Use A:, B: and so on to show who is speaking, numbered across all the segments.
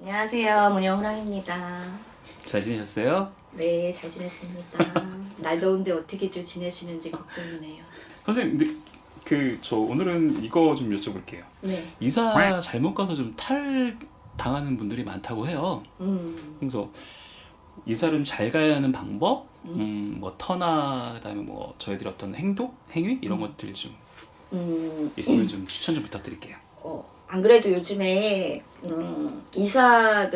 A: 안녕하세요. 문영 호랑입니다.
B: 잘 지내셨어요?
A: 네, 잘 지냈습니다. 날 더운데 어떻게들 지내시는지 걱정이네요.
B: 선생님, 근데 그 저 오늘은 이거 좀 여쭤볼게요.
A: 네.
B: 이사 잘못 가서 좀 탈 당하는 분들이 많다고 해요.
A: 음.
B: 그래서 이사를 잘 가야 하는 방법, 음, 뭐 터나 그다음에 뭐 저희들이 어떤 행동, 행위 이런 것들 좀
A: 음.
B: 있으면 좀 추천 좀 부탁드릴게요.
A: 어, 안 그래도 요즘에 음, 이사가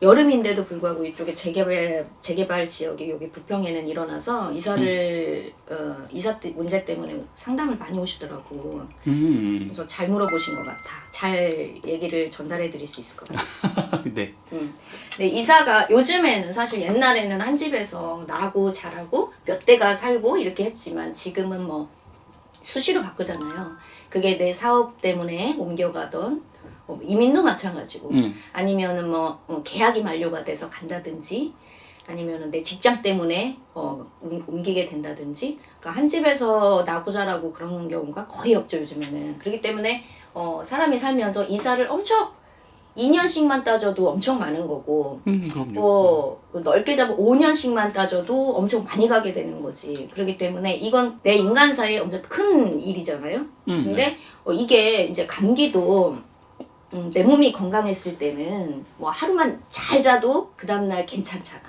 A: 여름인데도 불구하고 이쪽에 재개발 재개발 지역이 여기 부평에는 일어나서 이사를 어, 이사 때 문제 때문에 상담을 많이 오시더라고.
B: 음,
A: 그래서 잘 물어보신 것 같아. 잘 얘기를 전달해 드릴 수 있을 것 같아.
B: 네,
A: 음. 근데 이사가 요즘에는 사실 옛날에는 한 집에서 나고 자라고 몇 대가 살고 이렇게 했지만 지금은 뭐 수시로 바꾸잖아요. 그게 내 사업 때문에 옮겨가던 뭐 이민도 마찬가지고.
B: 음.
A: 아니면은 뭐 어, 계약이 만료가 돼서 간다든지 아니면은 내 직장 때문에 어, 옮- 옮기게 된다든지. 그러니까 한 집에서 나고 자라고 그런 경우가 거의 없죠 요즘에는. 그렇기 때문에 어, 사람이 살면서 이사를 엄청 2년씩만 따져도 엄청 많은 거고
B: 음.
A: 어, 넓게 잡아 5년씩만 따져도 엄청 많이 가게 되는 거지. 그렇기 때문에 이건 내 인간사에 엄청 큰 일이잖아요.
B: 음,
A: 근데 어, 이게 이제 감기도 음, 내 몸이 건강했을 때는 뭐 하루만 잘 자도 그 다음날 괜찮잖아.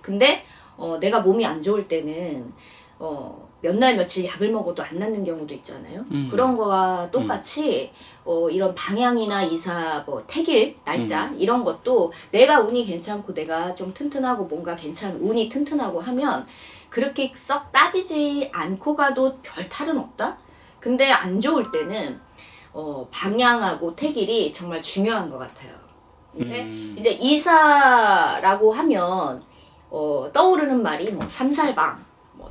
A: 근데 어, 내가 몸이 안 좋을 때는 어, 몇 날 며칠 약을 먹어도 안 낫는 경우도 있잖아요.
B: 음.
A: 그런 거와 똑같이 어, 이런 방향이나 이사 뭐 택일 날짜
B: 음.
A: 이런 것도 내가 운이 괜찮고 내가 좀 튼튼하고 뭔가 괜찮은 운이 튼튼하고 하면 그렇게 썩 따지지 않고 가도 별 탈은 없다. 근데 안 좋을 때는 어, 방향하고 택일이 정말 중요한 것 같아요. 근데
B: 음.
A: 이제 이사라고 하면 어, 떠오르는 말이 뭐 삼살방, 뭐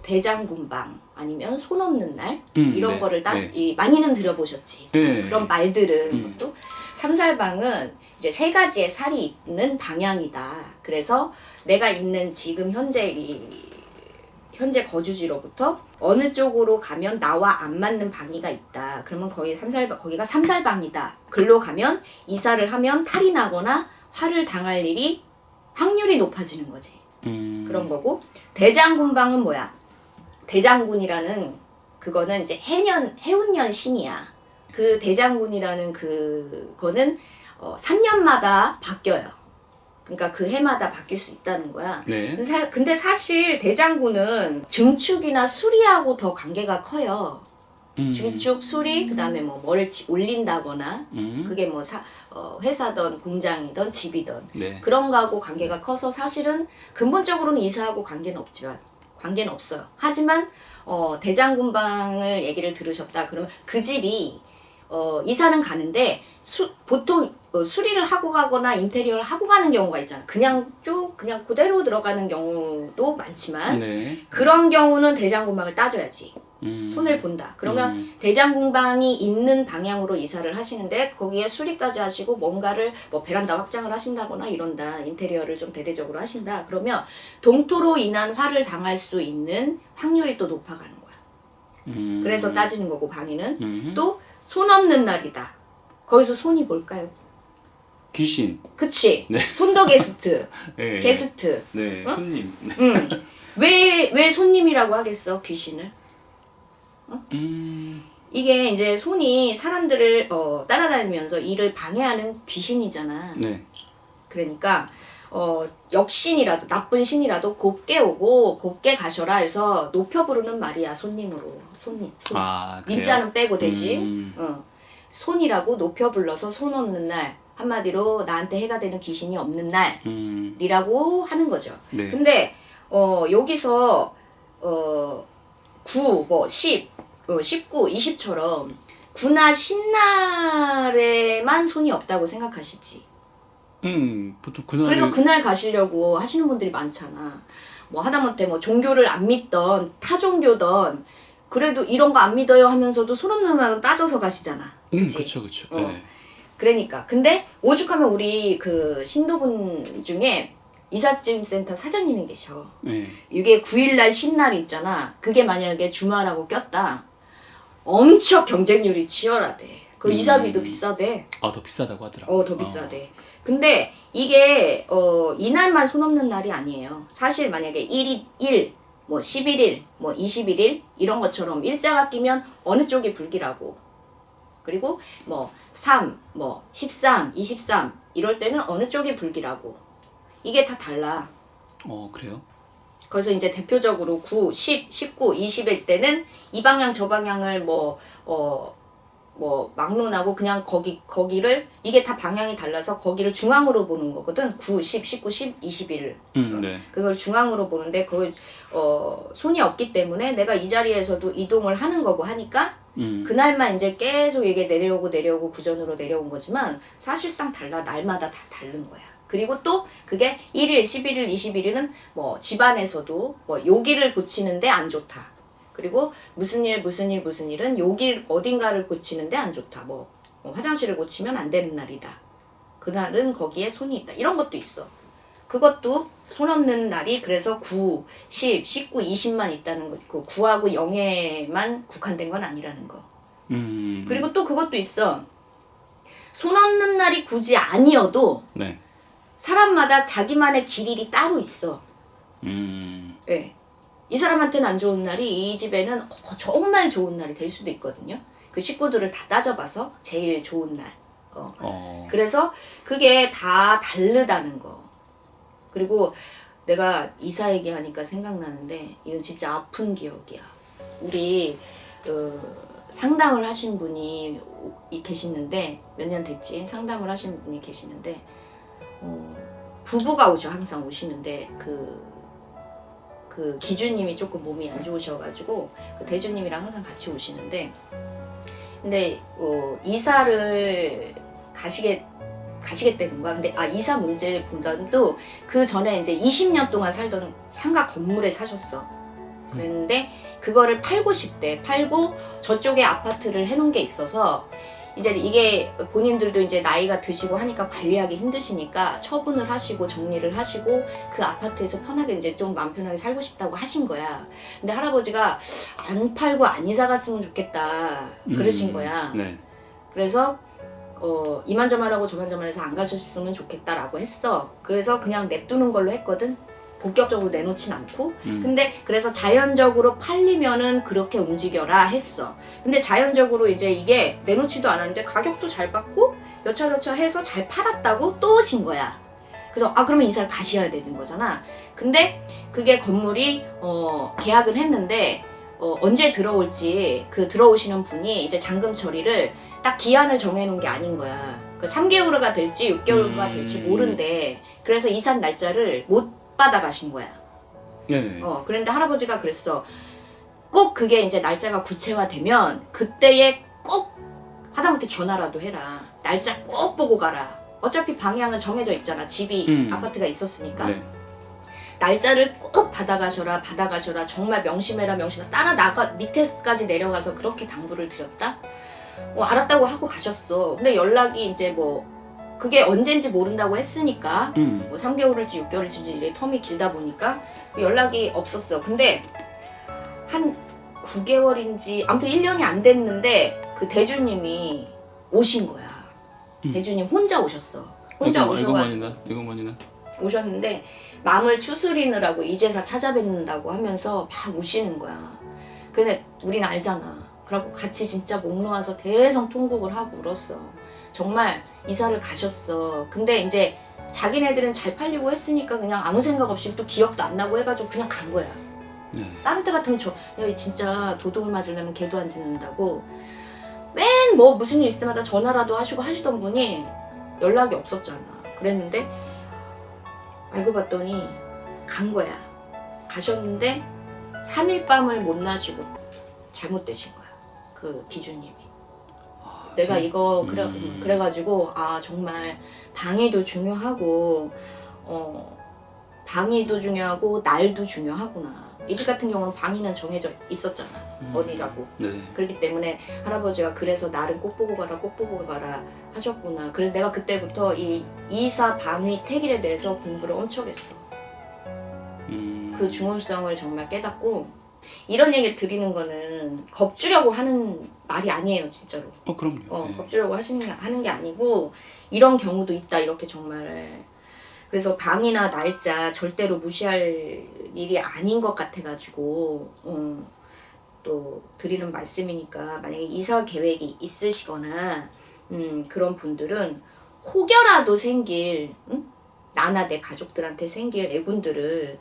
A: 대장군방 아니면 손 없는 날
B: 음,
A: 이런
B: 네,
A: 거를 딱
B: 네.
A: 이, 많이는 들어보셨지.
B: 네.
A: 그런 말들은
B: 음.
A: 또 삼살방은 이제 세 가지의 살이 있는 방향이다. 그래서 내가 있는 지금 현재 이 현재 거주지로부터 어느 쪽으로 가면 나와 안 맞는 방위가 있다. 그러면 거기 삼살방 거기가 삼살방이다. 글로 가면 이사를 하면 탈이 나거나 화를 당할 일이 확률이 높아지는 거지.
B: 음,
A: 그런 거고 대장군방은 뭐야? 대장군이라는 그거는 이제 해년 해운년 신이야. 그 대장군이라는 그거는 어, 3년마다 바뀌어요. 그러니까 그 해마다 바뀔 수 있다는 거야.
B: 네.
A: 사- 근데 사실 대장군은 증축이나 수리하고 더 관계가 커요.
B: 음,
A: 증축, 수리, 그다음에 뭐 뭐를 지- 올린다거나
B: 음,
A: 그게 뭐 사, 어, 회사든 공장이든 집이든
B: 네.
A: 그런 거하고 관계가 커서 사실은 근본적으로는 이사하고 관계는 없지만 관계는 없어요. 하지만 어, 대장군방을 얘기를 들으셨다 그러면 그 집이 어, 이사는 가는데 수, 보통 어, 수리를 하고 가거나 인테리어를 하고 가는 경우가 있잖아. 그냥 쭉 그냥 그대로 들어가는 경우도 많지만
B: 네.
A: 그런 경우는 대장군방을 따져야지.
B: 음,
A: 손을 본다. 그러면
B: 음.
A: 대장궁방이 있는 방향으로 이사를 하시는데 거기에 수리까지 하시고 뭔가를 뭐 베란다 확장을 하신다거나 이런다. 인테리어를 좀 대대적으로 하신다. 그러면 동토로 인한 화를 당할 수 있는 확률이 또 높아가는 거야.
B: 음,
A: 그래서 따지는 거고 방위는
B: 음,
A: 또손 없는 날이다. 거기서 손이 뭘까요?
B: 귀신.
A: 그치?
B: 네.
A: 손더 게스트.
B: 네.
A: 게스트.
B: 네,
A: 어?
B: 손님. 네.
A: 음. 왜, 왜 손님이라고 하겠어, 귀신을?
B: 음,
A: 이게 이제 손이 사람들을 어, 따라다니면서 일을 방해하는 귀신이잖아.
B: 네.
A: 그러니까 어, 역신이라도 나쁜 신이라도 곱게 오고 곱게 가셔라 해서 높여 부르는 말이야 손님으로 손님. 손.
B: 아, 그래요?
A: 민자는 빼고 대신
B: 음,
A: 어, 손이라고 높여 불러서 손 없는 날 한마디로 나한테 해가 되는 귀신이 없는
B: 음,
A: 날이라고 하는 거죠.
B: 네.
A: 근데 어, 여기서 어, 9, 뭐 10, 어, 19, 20처럼 구나 신날에만 손이 없다고 생각하시지.
B: 음, 보통 그날
A: 그래서 그날 가시려고 하시는 분들이 많잖아. 뭐 하다못해 뭐 종교를 안 믿던 타 종교던 그래도 이런 거 안 믿어요 하면서도 손 없는 날은 따져서 가시잖아.
B: 음,
A: 그치?
B: 그렇죠, 그렇죠.
A: 어.
B: 네.
A: 그러니까 근데 오죽하면 우리 그 신도분 중에 이삿짐 센터 사장님이 계셔.
B: 네.
A: 이게 9일날 10날이 있잖아. 그게 만약에 주말하고 꼈다. 엄청 경쟁률이 치열하대. 그
B: 음.
A: 이사비도 비싸대.
B: 아, 더 비싸다고 하더라고요.
A: 어, 더 비싸대. 근데 이게 어 이날만 손 없는 날이 아니에요. 사실 만약에 1일 1, 뭐 11일, 뭐 21일 이런 것처럼 일자가 끼면 어느 쪽이 불길하고 그리고 뭐 3, 뭐 13, 23 이럴 때는 어느 쪽이 불길하고 이게 다 달라.
B: 어 그래요?
A: 그래서 이제 대표적으로 9, 10, 19, 20일 때는 이 방향 저 방향을 뭐, 어, 뭐, 막론하고 그냥 거기, 거기를, 이게 다 방향이 달라서 거기를 중앙으로 보는 거거든. 9, 10, 19, 10, 21을.
B: 음 네.
A: 그걸 중앙으로 보는데 그걸, 어, 손이 없기 때문에 내가 이 자리에서도 이동을 하는 거고 하니까
B: 음.
A: 그날만 이제 계속 이게 내려오고 내려오고 구전으로 내려온 거지만 사실상 달라 날마다 다 다른 거야. 그리고 또 그게 1일, 11일, 21일은 뭐 집안에서도 뭐 요기를 고치는데 안 좋다. 그리고 무슨 일, 무슨 일, 무슨 일은 요기 어딘가를 고치는데 안 좋다. 뭐, 뭐 화장실을 고치면 안 되는 날이다. 그날은 거기에 손이 있다. 이런 것도 있어. 그것도 손 없는 날이 그래서 9, 10, 19, 20만 있다는 거. 그 9하고 0에만 국한된 건 아니라는 거.
B: 음.
A: 그리고 또 그것도 있어. 손 없는 날이 굳이 아니어도
B: 네.
A: 사람마다 자기만의 길일이 따로 있어.
B: 음.
A: 예. 이 사람한테는 안 좋은 날이 이 집에는 어, 정말 좋은 날이 될 수도 있거든요. 그 식구들을 다 따져봐서 제일 좋은 날. 어.
B: 어.
A: 그래서 그게 다 다르다는 거. 그리고 내가 이사 얘기하니까 생각나는데 이건 진짜 아픈 기억이야. 우리 어, 상담을 하신 분이 이- 계시는데 몇 년 됐지 상담을 하신 분이 계시는데 어, 부부가 오죠 항상 오시는데 그. 그 기주님이 조금 몸이 안 좋으셔가지고 그 대주님이랑 항상 같이 오시는데 근데 어, 이사를 가시게 가시겠다는 거야. 근데 아 이사 문제보다도 그 전에 이제 20년 동안 살던 상가 건물에 사셨어. 그랬는데 그거를 팔고 싶대. 팔고 저쪽에 아파트를 해놓은 게 있어서 이제 이게 본인들도 이제 나이가 드시고 하니까 관리하기 힘드시니까 처분을 하시고 정리를 하시고 그 아파트에서 편하게 이제 좀 마음 편하게 살고 싶다고 하신 거야. 근데 할아버지가 안 팔고 안 이사 갔으면 좋겠다 그러신
B: 음.
A: 거야.
B: 네.
A: 그래서 어, 이만저만하고 저만저만해서 안 가셨으면 좋겠다라고 했어. 그래서 그냥 냅두는 걸로 했거든. 본격적으로 내놓진 않고.
B: 음.
A: 근데 그래서 자연적으로 팔리면은 그렇게 움직여라 했어. 근데 자연적으로 이제 이게 내놓지도 않았는데 가격도 잘 받고 여차저차 해서 잘 팔았다고 또 오신 거야. 그래서 아 그러면 이사를 가셔야 되는 거잖아. 근데 그게 건물이 어 계약은 했는데 어 언제 들어올지 그 들어오시는 분이 이제 잔금 처리를 딱 기한을 정해놓은 게 아닌 거야. 그 3개월가 될지 6개월가
B: 음.
A: 될지 모른대. 그래서 이산 날짜를 못 받아가신 거야.
B: 네.
A: 어, 그런데 할아버지가 그랬어. 꼭 그게 이제 날짜가 구체화되면 그때에 꼭 하다못해 전화라도 해라. 날짜 꼭 보고 가라. 어차피 방향은 정해져 있잖아. 집이
B: 음.
A: 아파트가 있었으니까.
B: 네.
A: 날짜를 꼭 받아가셔라, 받아가셔라. 정말 명심해라, 명심해라. 따라 나가 밑에까지 내려가서 그렇게 당부를 드렸다. 뭐 알았다고 하고 가셨어. 근데 연락이 이제 뭐 그게 언젠지 모른다고 했으니까
B: 음.
A: 뭐 3개월일지 6개월일지 이제 텀이 길다 보니까 연락이 없었어. 근데 한 9개월인지 아무튼 1년이 안 됐는데 그 대주님이 오신 거야.
B: 음.
A: 대주님 혼자 오셨어. 혼자
B: 이거
A: 오셔가지고
B: 이거만이나 이거만이나.
A: 오셨는데 마음을 추스리느라고 이제사 찾아뵙는다고 하면서 막 우시는 거야. 근데 우린 알잖아. 그래갖고 같이 진짜 목 놓아서 대성 통곡을 하고 울었어. 정말 이사를 가셨어. 근데 이제 자기네들은 잘 팔리고 했으니까 그냥 아무 생각 없이 또 기억도 안 나고 해가지고 그냥 간 거야.
B: 네.
A: 다른 때 같으면 저 야, 진짜 도둑을 맞으려면 개도 안 짖는다고 맨 뭐 무슨 일 있을 때마다 전화라도 하시고 하시던 분이 연락이 없었잖아. 그랬는데 알고 봤더니 간 거야. 가셨는데 3일 밤을 못 나시고 잘못되신 거야. 그 기준님이. 내가
B: 참.
A: 이거 그래
B: 음.
A: 그래가지고 아 정말 방위도 중요하고 어 방위도 중요하고 날도 중요하구나. 이 집 같은 경우는 방위는 정해져 있었잖아.
B: 음.
A: 어디라고.
B: 네.
A: 그렇기 때문에 할아버지가 그래서 나를 꼭 보고 가라 꼭 보고 가라 하셨구나. 그래서 내가 그때부터 이 이사 방위 택일에 대해서 공부를 엄청 했어.
B: 음.
A: 그 중요성을 정말 깨닫고 이런 얘기를 드리는 거는 겁주려고 하는 말이 아니에요, 진짜로.
B: 어 그럼요.
A: 어,
B: 예.
A: 겁주려고 하시는 게, 하는 게 아니고 이런 경우도 있다 이렇게 정말 그래서 방이나 날짜 절대로 무시할 일이 아닌 것 같아가지고 어, 또 드리는 말씀이니까 만약에 이사 계획이 있으시거나 음, 그런 분들은 혹여라도 생길 응? 나나 내 가족들한테 생길 애군들을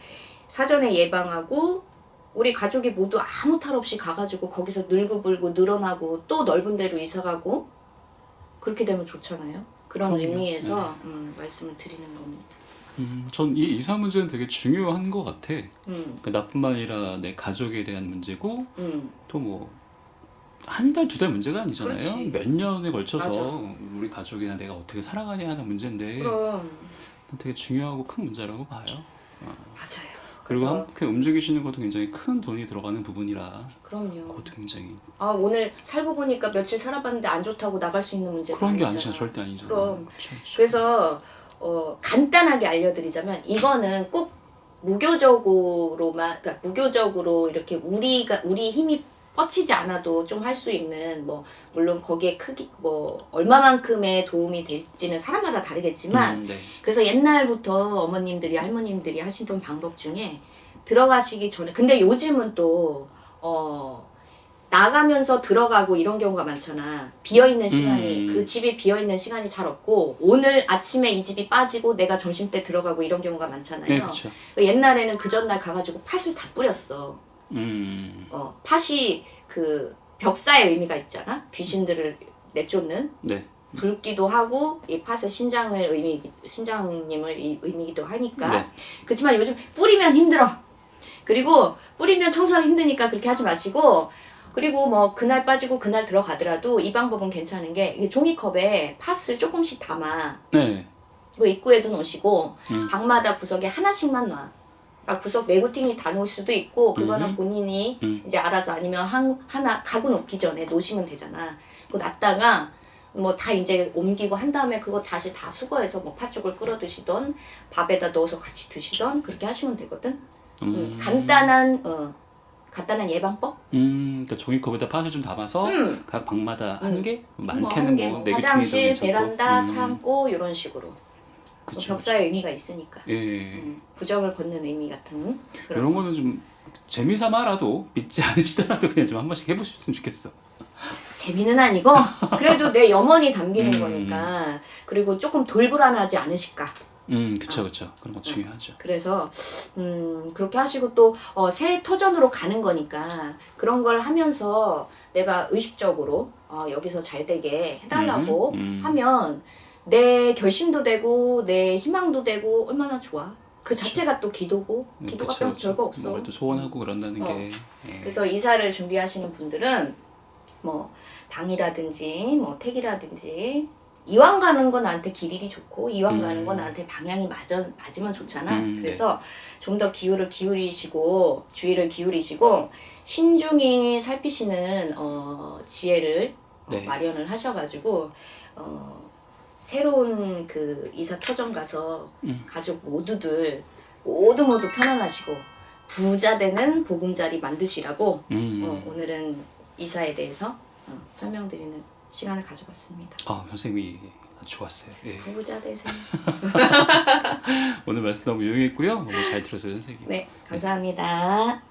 A: 사전에 예방하고 우리 가족이 모두 아무 탈 없이 가가지고 거기서 늘고 불고 늘어나고 또 넓은 데로 이사가고 그렇게 되면 좋잖아요. 그런
B: 그럼요.
A: 의미에서 음, 말씀을 드리는 겁니다.
B: 음, 전 이 이사 문제는 되게 중요한 것 같아.
A: 음,
B: 그 나뿐만 아니라 내 가족에 대한 문제고
A: 음,
B: 또뭐 한 달 두 달 문제가 아니잖아요.
A: 그렇지.
B: 몇 년에 걸쳐서
A: 맞아.
B: 우리 가족이나 내가 어떻게 살아가냐 하는 문제인데
A: 그럼
B: 되게 중요하고 큰 문제라고 봐요.
A: 맞아요.
B: 그리고
A: 그래서
B: 함께 움직이시는 것도 굉장히 큰 돈이 들어가는 부분이라
A: 그럼요.
B: 그것도 굉장히
A: 아 오늘 살고 보니까 며칠 살아봤는데 안 좋다고 나갈 수 있는 문제가
B: 그런 게
A: 아니잖아.
B: 아니잖아. 절대 아니잖아.
A: 그럼.
B: 그쵸.
A: 그래서 어, 간단하게 알려드리자면 이거는 꼭 무교적으로만 그러니까 무교적으로 이렇게 우리가 우리 힘이 뻗치지 않아도 좀 할 수 있는 뭐 물론 거기에 크기 뭐 얼마만큼의 도움이 될지는 사람마다 다르겠지만
B: 음, 네.
A: 그래서 옛날부터 어머님들이 할머님들이 하시던 방법 중에 들어가시기 전에 근데 요즘은 또 어. 나가면서 들어가고 이런 경우가 많잖아. 비어 있는 시간이
B: 음.
A: 그 집이 비어 있는 시간이 잘 없고 오늘 아침에 이 집이 빠지고 내가 점심 때 들어가고 이런 경우가 많잖아요.
B: 네.
A: 옛날에는 그 전날 가가지고 팥을 다 뿌렸어.
B: 음,
A: 어, 팥이 그 벽사의 의미가 있잖아. 귀신들을 내쫓는
B: 네.
A: 붉기도 하고 이 팥의 신장을 의미 신장님을 이 의미기도 하니까
B: 네.
A: 그렇지만 요즘 뿌리면 힘들어. 그리고 뿌리면 청소하기 힘드니까 그렇게 하지 마시고 그리고 뭐 그날 빠지고 그날 들어가더라도 이 방법은 괜찮은 게 이게 종이컵에 팥을 조금씩 담아
B: 네.
A: 뭐 입구에도 놓으시고
B: 음.
A: 방마다 구석에 하나씩만 놔. 그러니까 구석 매구팅이 다 놓을 수도 있고 그거는
B: 음흠.
A: 본인이
B: 음.
A: 이제 알아서 아니면 한 하나 가구 놓기 전에 놓으시면 되잖아. 그거 놨다가 뭐 다 이제 옮기고 한 다음에 그거 다시 다 수거해서 뭐 팥죽을 끓여 드시던 밥에다 넣어서 같이 드시던 그렇게 하시면 되거든. 음,
B: 음.
A: 간단한 어 간단한 예방법.
B: 음, 그러니까 종이컵에다 팥을 좀 담아서
A: 음.
B: 각 방마다
A: 음.
B: 한 개,
A: 뭐
B: 많게는
A: 한 개,
B: 뭐
A: 뭐
B: 네 개,
A: 화장실,
B: 괜찮고.
A: 베란다,
B: 음.
A: 창고 이런 식으로 뭐
B: 그쵸,
A: 벽사의 의미가 있으니까
B: 예.
A: 음, 부정을 걷는 의미 같은 그런
B: 이런 거는 좀 재미삼아라도 믿지 않으시더라도 그냥 좀 한 번씩 해보셨으면 좋겠어.
A: 재미는 아니고 그래도 내 염원이 담기는
B: 음.
A: 거니까 그리고 조금 덜 불안하지 않으실까
B: 음,
A: 아.
B: 그쵸, 그쵸. 그런 거 중요하죠.
A: 그래서 음 그렇게 하시고 또새 터전으로 가는 거니까 그런 걸 하면서 내가 의식적으로 어, 여기서 잘 되게 해달라고
B: 음, 음.
A: 하면 내 결심도 되고 내 희망도 되고 얼마나 좋아 그 자체가 또 기도고
B: 음,
A: 기도가
B: 그쵸,
A: 별-
B: 그쵸.
A: 별거 없어
B: 뭔가 또 소원하고 그런다는
A: 어.
B: 게. 예.
A: 그래서 이사를 준비하시는 분들은 뭐 방이라든지 뭐 택이라든지 이왕 가는 건 나한테 길이 좋고 이왕
B: 음.
A: 가는 건 나한테 방향이 맞아, 맞으면 좋잖아.
B: 음, 네.
A: 그래서 좀 더 기울을 기울이시고 주의를 기울이시고 신중히 살피시는 어, 지혜를 어,
B: 네.
A: 마련을 하셔가지고 어, 새로운 그 이사 터전 가서
B: 음.
A: 가족 모두들 모두 모두 편안하시고 부자 되는 보금자리 만드시라고
B: 음.
A: 어, 오늘은 이사에 대해서 어, 설명드리는 시간을 가져봤습니다.
B: 아, 선생님이 아주 좋았어요. 예.
A: 부자 되세요.
B: 오늘 말씀 너무 유용했고요. 너무 잘 들었어요, 선생님.
A: 네, 감사합니다.